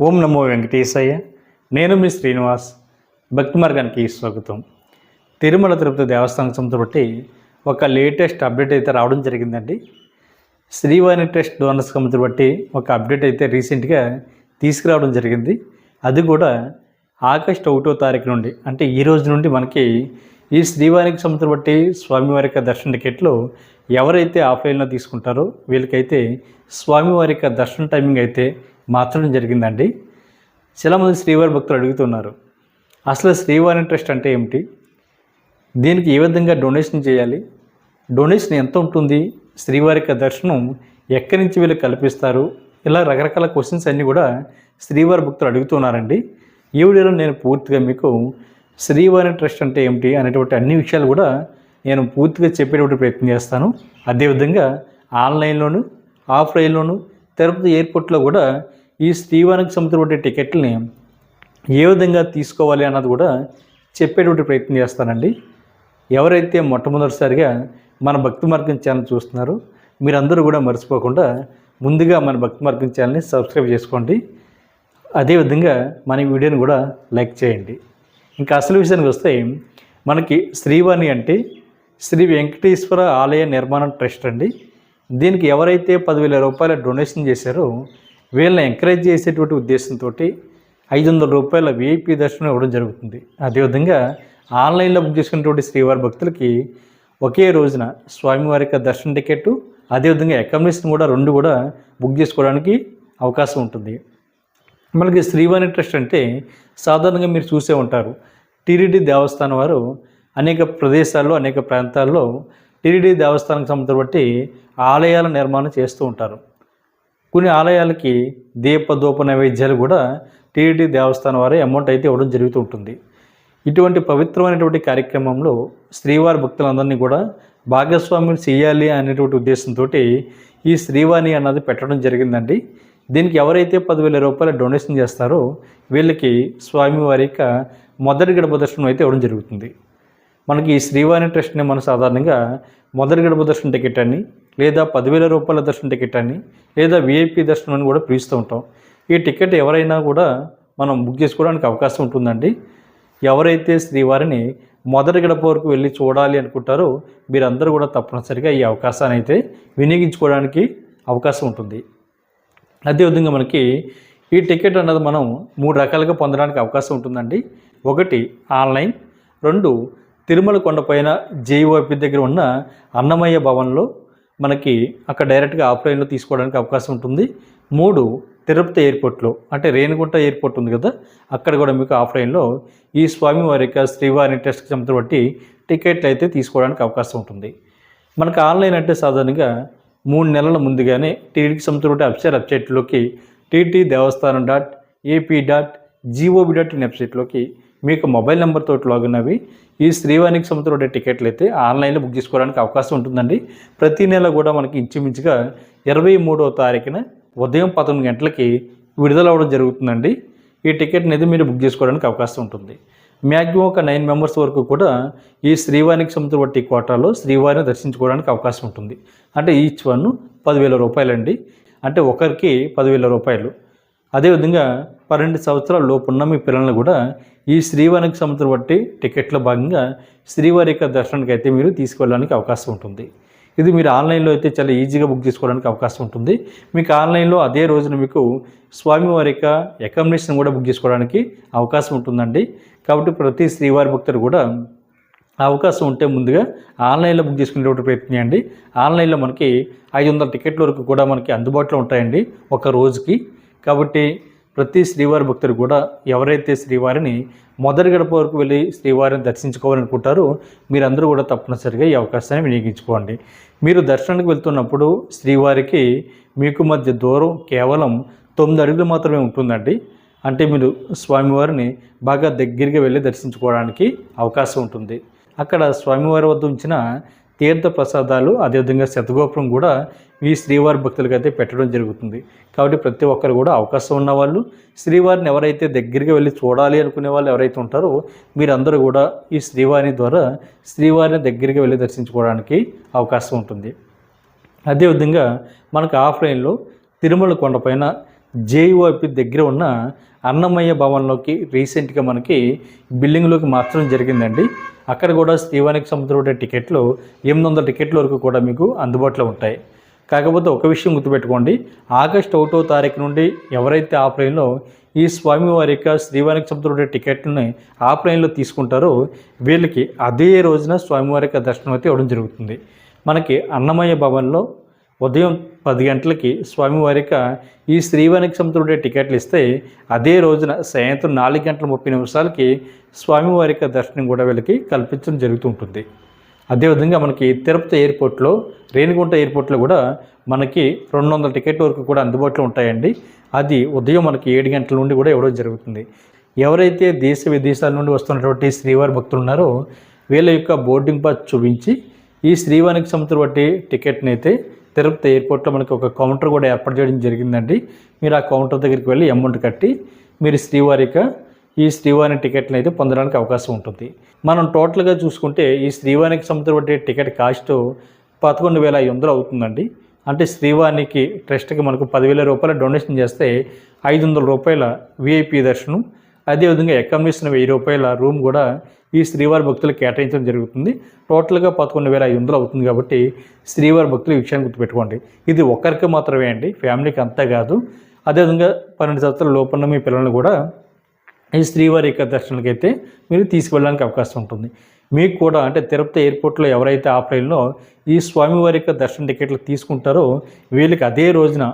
ఓం నమో వెంకటేశయ్య. నేను మీ శ్రీనివాస్. భక్తి మార్గానికి స్వాగతం. తిరుమల తిరుపతి దేవస్థానం సంస్థ బట్టి ఒక లేటెస్ట్ అప్డేట్ అయితే రావడం జరిగిందండి. శ్రీవాణి టెస్ట్ డోనర్స్ కమిటీ బట్టి ఒక అప్డేట్ అయితే రీసెంట్గా తీసుకురావడం జరిగింది. అది కూడా ఆగస్ట్ ఒకటో తారీఖు నుండి అంటే ఈ రోజు నుండి మనకి ఈ శ్రీవారికి సంబంధం బట్టి స్వామివారి యొక్క దర్శన టికెట్లు ఎవరైతే ఆఫ్లైన్లో తీసుకుంటారో వీళ్ళకైతే స్వామివారి యొక్క దర్శన టైమింగ్ అయితే మార్చడం జరిగిందండి. చాలామంది శ్రీవారి భక్తులు అడుగుతున్నారు అసలు శ్రీవారి ట్రస్ట్ అంటే ఏమిటి? దీనికి ఏ విధంగా డొనేషన్ చేయాలి? డొనేషన్ ఎంత ఉంటుంది? శ్రీవారి యొక్క దర్శనం ఎక్కడి నుంచి వీళ్ళు కల్పిస్తారు? ఇలా రకరకాల క్వశ్చన్స్ అన్నీ కూడా శ్రీవారి భక్తులు అడుగుతున్నారండి. ఈ వీడియోలో నేను పూర్తిగా మీకు శ్రీవారి ట్రస్ట్ అంటే ఏమిటి అనేటువంటి అన్ని విషయాలు కూడా నేను పూర్తిగా చెప్పేటువంటి ప్రయత్నం చేస్తాను. అదేవిధంగా ఆన్లైన్లోను ఆఫ్లైన్లోను తిరుపతి ఎయిర్పోర్ట్లో కూడా ఈ శ్రీవారికి సంబంధించిన టికెట్ని ఏ విధంగా తీసుకోవాలి అన్నది కూడా చెప్పేటువంటి ప్రయత్నం చేస్తానండి. ఎవరైతే మొట్టమొదటిసారిగా మన భక్తి మార్గం ఛానల్ చూస్తున్నారో మీరందరూ కూడా మర్చిపోకుండా ముందుగా మన భక్తి మార్గం ఛానల్ని సబ్స్క్రైబ్ చేసుకోండి. అదేవిధంగా మన వీడియోని కూడా లైక్ చేయండి. ఇంకా అసలు విషయానికి వస్తే మనకి శ్రీవాణి అంటే శ్రీ వెంకటేశ్వర ఆలయ నిర్మాణ ట్రస్ట్ అండి. దీనికి ఎవరైతే పదివేల రూపాయల డొనేషన్ చేశారో వీళ్ళని ఎంకరేజ్ చేసేటువంటి ఉద్దేశంతో ఐదు వందల రూపాయల విఐపి దర్శనం ఇవ్వడం జరుగుతుంది. అదేవిధంగా ఆన్లైన్లో బుక్ చేసుకున్నటువంటి శ్రీవారి భక్తులకి ఒకే రోజున స్వామివారి యొక్క దర్శన టికెట్ అదేవిధంగా అకామిడేషన్ కూడా రెండు కూడా బుక్ చేసుకోవడానికి అవకాశం ఉంటుంది. మనకి శ్రీవాణి ట్రస్ట్ అంటే సాధారణంగా మీరు చూసే ఉంటారు. టీడీడీ దేవస్థానం వారు అనేక ప్రదేశాల్లో అనేక ప్రాంతాల్లో టీడీడీ దేవస్థానం సంబంధించిన బట్టి ఆలయాల నిర్మాణం చేస్తూ ఉంటారు. కొన్ని ఆలయాలకి దీపధూప నైవేద్యాలు కూడా టీడీ దేవస్థానం వారే అమౌంట్ అయితే ఇవ్వడం జరుగుతూ ఉంటుంది. ఇటువంటి పవిత్రమైనటువంటి కార్యక్రమంలో శ్రీవారి భక్తులందరినీ కూడా భాగస్వామ్యం చేయాలి అనేటువంటి ఉద్దేశంతో ఈ శ్రీవాణి అన్నది పెట్టడం జరిగిందండి. దీనికి ఎవరైతే పదివేల రూపాయల డొనేషన్ చేస్తారో వీళ్ళకి స్వామివారి యొక్క మొదటి గడప దర్శనం అయితే ఇవ్వడం జరుగుతుంది. మనకి ఈ శ్రీవాణి ట్రస్ట్ని మనం సాధారణంగా మొదటి గడప దర్శనం టికెట్ అని లేదా పదివేల రూపాయల దర్శన టికెట్ అని లేదా విఐపి దర్శనం అని కూడా పిలుస్తూ ఉంటాం. ఈ టికెట్ ఎవరైనా కూడా మనం బుక్ చేసుకోవడానికి అవకాశం ఉంటుందండి. ఎవరైతే శ్రీవారిని మొదటి గడప వరకు వెళ్ళి చూడాలి అనుకుంటారో మీరందరూ కూడా తప్పనిసరిగా ఈ అవకాశాన్ని అయితే వినియోగించుకోవడానికి అవకాశం ఉంటుంది. అదేవిధంగా మనకి ఈ టికెట్ అన్నది మనం మూడు రకాలుగా పొందడానికి అవకాశం ఉంటుందండి. ఒకటి ఆన్లైన్. రెండు తిరుమల కొండపైన జేఓపి దగ్గర ఉన్న అన్నమయ్య భవన్లో. మనకి అక్కడ డైరెక్ట్గా ఆఫ్లైన్లో తీసుకోవడానికి అవకాశం ఉంటుంది. మూడు తిరుపతి ఎయిర్పోర్ట్లో అంటే రేణిగుంట ఎయిర్పోర్ట్ ఉంది కదా అక్కడ కూడా మీకు ఆఫ్లైన్లో ఈ స్వామివారి యొక్క శ్రీవారిని టెస్ట్కి సంబంధించిన బట్టి టికెట్లు అయితే తీసుకోవడానికి అవకాశం ఉంటుంది. మనకు ఆన్లైన్ అంటే సాధారణంగా మూడు నెలల ముందుగానే టీడీకి సంబంధించిన వెబ్సైట్ వెబ్సైట్లోకి TT Devasthanam dot AP dot GOB dot in వెబ్సైట్లోకి మీకు మొబైల్ నెంబర్తో లాగిన్ అవి ఈ శ్రీవాణికి సంబంధించిన టికెట్లు అయితే ఆన్లైన్లో బుక్ చేసుకోవడానికి అవకాశం ఉంటుందండి. ప్రతి నెల కూడా మనకి ఇంచుమించుగా ఇరవై మూడవ తారీఖున ఉదయం పదకొండు గంటలకి విడుదల అవ్వడం జరుగుతుందండి. ఈ టికెట్ అనేది మీరు బుక్ చేసుకోవడానికి అవకాశం ఉంటుంది. మ్యాక్సిమం ఒక నైన్ మెంబర్స్ వరకు కూడా ఈ శ్రీవారికి సముద్ర వట్టి కోటాలో శ్రీవారిని దర్శించుకోవడానికి అవకాశం ఉంటుంది. అంటే ఈచ్ వన్ పదివేల రూపాయలండి. అంటే ఒకరికి పదివేల రూపాయలు. అదేవిధంగా పన్నెండు సంవత్సరాల లోపు ఉన్న మీ పిల్లల్ని కూడా ఈ శ్రీవారికి సముద్రం బట్టి టికెట్లో భాగంగా శ్రీవారి యొక్క దర్శనానికి అయితే మీరు తీసుకెళ్ళడానికి అవకాశం ఉంటుంది. ఇది మీరు ఆన్లైన్లో అయితే చాలా ఈజీగా బుక్ చేసుకోవడానికి అవకాశం ఉంటుంది. మీకు ఆన్లైన్లో అదే రోజున మీకు స్వామివారి యొక్క అకామిడేషన్ కూడా బుక్ చేసుకోవడానికి అవకాశం ఉంటుందండి. కాబట్టి ప్రతి శ్రీవారి భక్తుడు కూడా అవకాశం ఉంటే ముందుగా ఆన్లైన్లో బుక్ చేసుకునేటువంటి ప్రయత్నం చేయండి. ఆన్లైన్లో మనకి ఐదు వందల టికెట్ల వరకు కూడా మనకి అందుబాటులో ఉంటాయండి. ఒక రోజుకి కాబట్టి ప్రతి శ్రీవారి భక్తులు కూడా ఎవరైతే శ్రీవారిని మొదటి గడప వరకు వెళ్ళి శ్రీవారిని దర్శించుకోవాలనుకుంటారో మీరందరూ కూడా తప్పనిసరిగా ఈ అవకాశాన్ని వినియోగించుకోండి. మీరు దర్శనానికి వెళ్తున్నప్పుడు శ్రీవారికి మీకు మధ్య దూరం కేవలం తొమ్మిది అడుగులు మాత్రమే ఉంటుందండి. అంటే మీరు స్వామివారిని బాగా దగ్గరగా వెళ్ళి దర్శించుకోవడానికి అవకాశం ఉంటుంది. అక్కడ స్వామివారి వద్ద ఉంచిన తీర్థ ప్రసాదాలు అదేవిధంగా శతగోపురం కూడా ఈ శ్రీవారి భక్తులకు అయితే పెట్టడం జరుగుతుంది. కాబట్టి ప్రతి ఒక్కరు కూడా అవకాశం ఉన్నవాళ్ళు శ్రీవారిని ఎవరైతే దగ్గరికి వెళ్ళి చూడాలి అనుకునే వాళ్ళు ఎవరైతే ఉంటారో మీరందరూ కూడా ఈ శ్రీవారి ద్వారా శ్రీవారిని దగ్గరికి వెళ్ళి దర్శించుకోవడానికి అవకాశం ఉంటుంది. అదేవిధంగా మనకు ఆఫ్లైన్లో తిరుమల కొండపైన జేఈఓపి దగ్గర ఉన్న అన్నమయ్య భవన్లోకి రీసెంట్గా మనకి బిల్డింగ్లోకి మార్చడం జరిగిందండి. అక్కడ కూడా శ్రీవానికి సంబంధించిన టికెట్లు ఎనిమిది వందల టికెట్ల వరకు కూడా మీకు అందుబాటులో ఉంటాయి. కాకపోతే ఒక విషయం గుర్తుపెట్టుకోండి. ఆగస్ట్ ఒకటో తారీఖు నుండి ఎవరైతే ఆఫ్లైన్లో ఈ స్వామివారి యొక్క శ్రీవారికి సంబంధించిన టికెట్ని ఆఫ్లైన్లో తీసుకుంటారో వీళ్ళకి అదే రోజున స్వామివారి యొక్క దర్శనం అయితే ఇవ్వడం జరుగుతుంది. మనకి అన్నమయ్య భవన్లో ఉదయం పది గంటలకి స్వామివారిక ఈ శ్రీవానికి సముద్రుడే టికెట్లు ఇస్తే అదే రోజున సాయంత్రం నాలుగు గంటల ముప్పై నిమిషాలకి స్వామివారిక దర్శనం కూడా వీళ్ళకి కల్పించడం జరుగుతూ ఉంటుంది. అదేవిధంగా మనకి తిరుపతి ఎయిర్పోర్ట్లో రేణిగుంట ఎయిర్పోర్ట్లో కూడా మనకి రెండు వందల టికెట్ వరకు కూడా అందుబాటులో ఉంటాయండి. అది ఉదయం మనకి ఏడు గంటల నుండి కూడా ఇవ్వడం జరుగుతుంది. ఎవరైతే దేశ విదేశాల నుండి వస్తున్నటువంటి శ్రీవారి భక్తులు ఉన్నారో వీళ్ళ యొక్క బోర్డింగ్ పాస్ చూపించి ఈ శ్రీవారికి సంబంధించిన టికెట్ని అయితే తిరుపతి ఎయిర్పోర్ట్లో మనకి ఒక కౌంటర్ కూడా ఏర్పాటు చేయడం జరిగిందండి. మీరు ఆ కౌంటర్ దగ్గరికి వెళ్ళి అమౌంట్ కట్టి మీరు శ్రీవారిక ఈ శ్రీవారి టికెట్ని అయితే పొందడానికి అవకాశం ఉంటుంది. మనం టోటల్గా చూసుకుంటే ఈ శ్రీవారికి సంబంధించిన టికెట్ కాస్ట్ పదకొండు వేల ఐదు వందలు అవుతుందండి. అంటే శ్రీవారికి ట్రస్ట్కి మనకు పదివేల రూపాయల డొనేషన్ చేస్తే ఐదు వందల రూపాయల విఐపి దర్శనం అదేవిధంగా అకామిడేషన్ వెయ్యి రూపాయల రూమ్ కూడా ఈ శ్రీవారి భక్తులకు కేటాయించడం జరుగుతుంది. టోటల్గా పదకొండు వేల ఐదు వందలు అవుతుంది కాబట్టి శ్రీవారి భక్తులు ఈ విషయాన్ని గుర్తుపెట్టుకోండి. ఇది ఒక్కరికి మాత్రమే అండి ఫ్యామిలీకి అంతా కాదు. అదేవిధంగా పన్నెండు సంవత్సరాల లోపల మీ పిల్లల్ని కూడా ఈ శ్రీవారి యొక్క దర్శనానికి అయితే మీరు తీసుకువెళ్ళడానికి అవకాశం ఉంటుంది. మీకు కూడా అంటే తిరుపతి ఎయిర్పోర్ట్లో ఎవరైతే ఆఫ్లైన్లో ఈ స్వామివారి యొక్క దర్శన టికెట్లు తీసుకుంటారో వీళ్ళకి అదే రోజున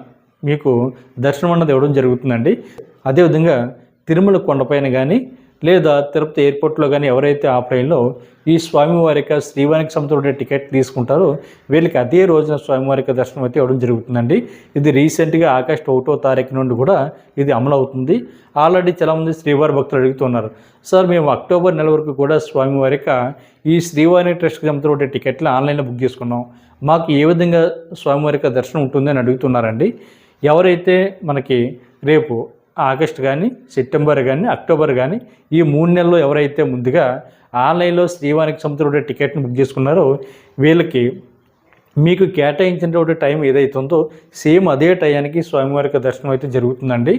మీకు దర్శనం అన్నది ఇవ్వడం జరుగుతుందండి. అదేవిధంగా తిరుమల కొండపైన కానీ లేదా తిరుపతి ఎయిర్పోర్ట్లో కానీ ఎవరైతే ఆఫ్లైన్లో ఈ స్వామివారి యొక్క శ్రీవారికి సంబంధించిన టికెట్ తీసుకుంటారో వీళ్ళకి అదే రోజున స్వామివారి యొక్క దర్శనం అయితే ఇవ్వడం జరుగుతుందండి. ఇది రీసెంట్గా ఆగస్ట్ ఒకటో తారీఖు నుండి కూడా ఇది అమలు అవుతుంది ఆల్రెడీ చాలామంది శ్రీవారి భక్తులు అడుగుతున్నారు. సార్ మేము అక్టోబర్ నెల వరకు కూడా స్వామివారి యొక్క ఈ శ్రీవారి ట్రస్ట్కి సంబంధించిన టికెట్లు ఆన్లైన్లో బుక్ చేసుకున్నాం. మాకు ఏ విధంగా స్వామివారి యొక్క దర్శనం ఉంటుందని అడుగుతున్నారండి. ఎవరైతే మనకి రేపు ఆగస్ట్ కానీ సెప్టెంబర్ కానీ అక్టోబర్ కానీ ఈ మూడు నెలల్లో ఎవరైతే ముందుగా ఆన్లైన్లో శ్రీవానికి సంబంధించిన టికెట్ని బుక్ చేసుకున్నారో వీళ్ళకి మీకు కేటాయించినటువంటి టైం ఏదైతుందో ఉందో సేమ్ అదే టయానికి స్వామివారికి దర్శనం అయితే జరుగుతుందండి.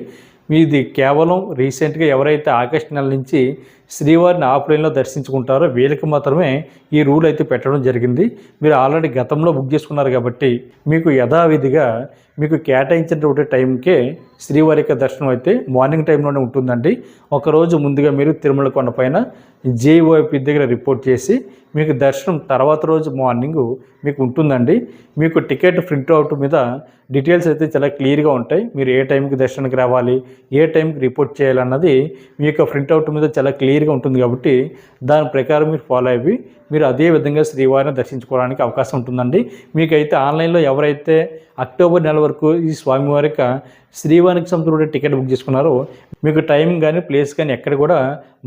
మీది కేవలం రీసెంట్గా ఎవరైతే ఆగస్ట్ నెల నుంచి శ్రీవారిని ఆఫ్లైన్లో దర్శించుకుంటారో వీళ్ళకి మాత్రమే ఈ రూల్ అయితే పెట్టడం జరిగింది. మీరు ఆల్రెడీ గతంలో బుక్ చేసుకున్నారు కాబట్టి మీకు యథావిధిగా మీకు కేటాయించినటువంటి టైంకే శ్రీవారి యొక్క దర్శనం అయితే మార్నింగ్ టైంలోనే ఉంటుందండి. ఒకరోజు ముందుగా మీరు తిరుమల కొండపైన జేఓపి దగ్గర రిపోర్ట్ చేసి మీకు దర్శనం తర్వాత రోజు మార్నింగ్ మీకు ఉంటుందండి. మీకు టికెట్ ప్రింట్ అవుట్ మీద డీటెయిల్స్ అయితే చాలా క్లియర్గా ఉంటాయి. మీరు ఏ టైంకి దర్శనానికి రావాలి ఏ టైంకి రిపోర్ట్ చేయాలన్నది మీ యొక్క ప్రింట్అవుట్ మీద చాలా క్లియర్ క్లియర్గా ఉంటుంది కాబట్టి దాని ప్రకారం మీరు ఫాలో అయ్యి మీరు అదే విధంగా శ్రీవారిని దర్శించుకోవడానికి అవకాశం ఉంటుందండి. మీకైతే ఆన్లైన్లో ఎవరైతే అక్టోబర్ నెల వరకు ఈ స్వామివారి యొక్క శ్రీవారికి సంబంధించిన టికెట్ బుక్ చేసుకున్నారో మీకు టైం కానీ ప్లేస్ కానీ ఎక్కడ కూడా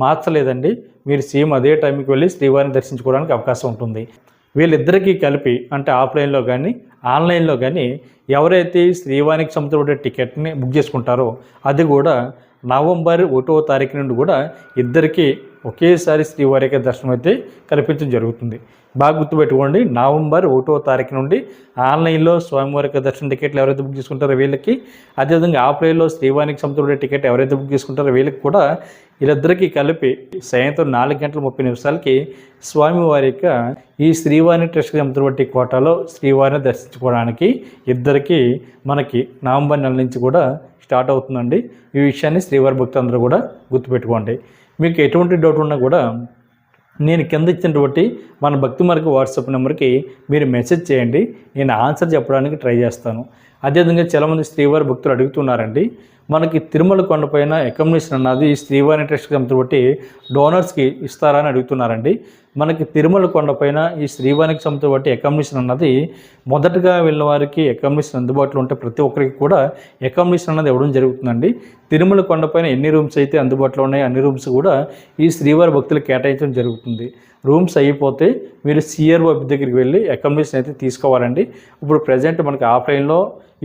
మార్చలేదండి. మీరు సేమ్ అదే టైంకి వెళ్ళి శ్రీవారిని దర్శించుకోవడానికి అవకాశం ఉంటుంది. వీళ్ళిద్దరికీ కలిపి అంటే ఆఫ్లైన్లో కానీ ఆన్లైన్లో కానీ ఎవరైతే శ్రీవారికి సంబంధించిన టికెట్ని బుక్ చేసుకుంటారో అది కూడా నవంబర్ ఒకటో తారీఖు నుండి కూడా ఇద్దరికీ ఒకేసారి శ్రీవారి యొక్క దర్శనం అయితే కల్పించడం జరుగుతుంది. బాగా గుర్తుపెట్టుకోండి నవంబర్ ఒకటో తారీఖు నుండి ఆన్లైన్లో స్వామివారి యొక్క దర్శన టికెట్లు ఎవరైతే బుక్ చేసుకుంటారో వీళ్ళకి అదేవిధంగా ఆఫ్లైన్లో శ్రీవారికి సంబంధించిన టికెట్ ఎవరైతే బుక్ చేసుకుంటారో వీళ్ళకి కూడా వీళ్ళిద్దరికీ కలిపి సాయంత్రం నాలుగు గంటల ముప్పై నిమిషాలకి స్వామివారి యొక్క ఈ శ్రీవారిని ట్రస్ట్కి సంబంధించిన కోటాలో శ్రీవారిని దర్శించుకోవడానికి ఇద్దరికి మనకి నవంబర్ నెల నుంచి కూడా స్టార్ట్ అవుతుందండి. ఈ విషయాన్ని శ్రీవారి భక్తులందరూ కూడా గుర్తుపెట్టుకోండి. మీకు ఎటువంటి డౌట్ ఉన్నా కూడా నేను కింద ఇచ్చినటువంటి మన భక్తి మార్గ వాట్సాప్ నెంబర్కి మీరు మెసేజ్ చేయండి. నేను ఆన్సర్ చెప్పడానికి ట్రై చేస్తాను. అదేవిధంగా చాలామంది శ్రీవారి భక్తులు అడుగుతున్నారండి మనకి తిరుమల కొండపైన అకామిడేషన్ అన్నది శ్రీవారి ట్రస్ట్కి సంబంధించి డోనర్స్కి ఇస్తారా అని అడుగుతున్నారండి. మనకి తిరుమల కొండపైన ఈ శ్రీవారికి సంబంధించి అకామిడేషన్ అన్నది మొదటగా వెళ్ళిన వారికి అకామిడేషన్ అందుబాటులో ఉంటే ప్రతి ఒక్కరికి కూడా అకామిడేషన్ అన్నది ఇవ్వడం జరుగుతుందండి. తిరుమల కొండపైన ఎన్ని రూమ్స్ అయితే అందుబాటులో ఉన్నాయో అన్ని రూమ్స్ కూడా ఈ శ్రీవారి భక్తులు కేటాయించడం జరుగుతుంది. రూమ్స్ అయిపోతే మీరు సిఆర్ఓ దగ్గరికి వెళ్ళి అకామిడేషన్ అయితే తీసుకోవాలండి. ఇప్పుడు ప్రజెంట్ మనకి ఆఫ్లైన్లో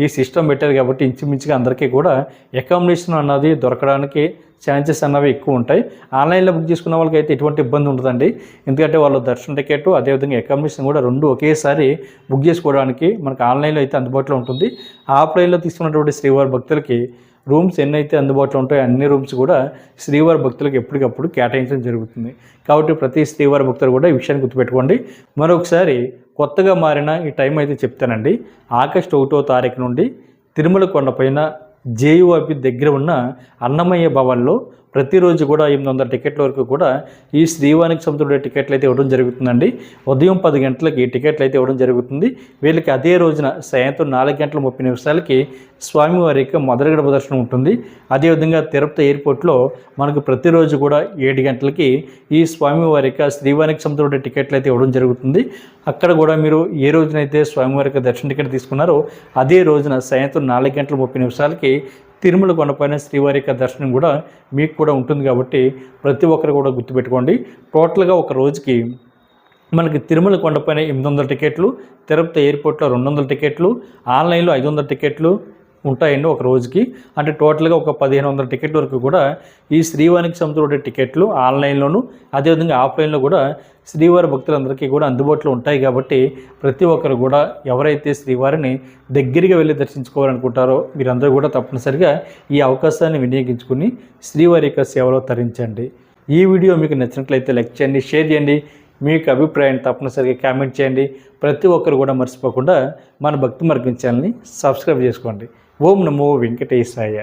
ఈ సిస్టమ్ పెట్టారు కాబట్టి ఇంచుమించుగా అందరికీ కూడా అకామిడేషన్ అన్నది దొరకడానికి ఛాన్సెస్ అన్నవి ఎక్కువ ఉంటాయి. ఆన్లైన్లో బుక్ చేసుకున్న వాళ్ళకి అయితే ఎటువంటి ఇబ్బంది ఉండదండి. ఎందుకంటే వాళ్ళు దర్శన టికెట్ అదేవిధంగా అకామిడేషన్ కూడా రెండు ఒకేసారి బుక్ చేసుకోవడానికి మనకు ఆన్లైన్లో అయితే అందుబాటులో ఉంటుంది. ఆఫ్లైన్లో తీసుకున్నటువంటి శ్రీవారి భక్తులకి రూమ్స్ ఎన్నైతే అందుబాటులో ఉంటాయో అన్ని రూమ్స్ కూడా శ్రీవారి భక్తులకు ఎప్పటికప్పుడు కేటాయించడం జరుగుతుంది. కాబట్టి ప్రతి శ్రీవారి భక్తులు కూడా ఈ విషయాన్ని గుర్తుపెట్టుకోండి. మరొకసారి కొత్తగా మారిన ఈ టైం అయితే చెప్తానండి. ఆగస్టు ఒకటో తారీఖు నుండి తిరుమల కొండపైన జేయువాపి దగ్గర ఉన్న అన్నమయ్య భవన్లో ప్రతిరోజు కూడా ఎనిమిది వందల టికెట్ల వరకు కూడా ఈ శ్రీవానికి సముద్రుడే టికెట్లు అయితే ఇవ్వడం జరుగుతుందండి. ఉదయం పది గంటలకి టికెట్లు అయితే ఇవ్వడం జరుగుతుంది. వీళ్ళకి అదే రోజున సాయంత్రం నాలుగు గంటల ముప్పై నిమిషాలకి స్వామివారి యొక్క మొదటి గడప దర్శనం ఉంటుంది అదేవిధంగా తిరుపతి ఎయిర్పోర్ట్లో మనకు ప్రతిరోజు కూడా ఏడు గంటలకి ఈ స్వామివారి యొక్క శ్రీవానికి సముద్రుడే టికెట్లు అయితే ఇవ్వడం జరుగుతుంది. అక్కడ కూడా మీరు ఏ రోజునైతే స్వామివారి యొక్క దర్శన టికెట్ తీసుకున్నారో అదే రోజున సాయంత్రం నాలుగు గంటల ముప్పై నిమిషాలకి తిరుమల కొండపైన శ్రీవారి యొక్క దర్శనం కూడా మీకు కూడా ఉంటుంది కాబట్టి ప్రతి ఒక్కరు కూడా గుర్తుపెట్టుకోండి. టోటల్గా ఒక రోజుకి మనకి తిరుమల కొండపైన ఎనిమిది వందల టికెట్లు తిరుపతి ఎయిర్పోర్ట్లో రెండు వందల టికెట్లు ఆన్లైన్లో ఐదు వందల టికెట్లు ఉంటాయండి ఒక రోజుకి. అంటే టోటల్గా ఒక పదిహేను వందల టికెట్ వరకు కూడా ఈ శ్రీవారికి సంబంధించిన టికెట్లు ఆన్లైన్లోను అదేవిధంగా ఆఫ్లైన్లో కూడా శ్రీవారి భక్తులందరికీ కూడా అందుబాటులో ఉంటాయి కాబట్టి ప్రతి ఒక్కరు కూడా ఎవరైతే శ్రీవారిని దగ్గరగా వెళ్ళి దర్శించుకోవాలనుకుంటారో మీరందరూ కూడా తప్పనిసరిగా ఈ అవకాశాన్ని వినియోగించుకుని శ్రీవారి యొక్క సేవలో తరించండి. ఈ వీడియో మీకు నచ్చినట్లయితే లైక్ చేయండి షేర్ చేయండి. మీకు అభిప్రాయాన్ని తప్పనిసరిగా కామెంట్ చేయండి. ప్రతి ఒక్కరు కూడా మర్చిపోకుండా మన భక్తి మార్గం ఛానల్ని సబ్స్క్రైబ్ చేసుకోండి. ఓం నమో వెంకటేశాయ.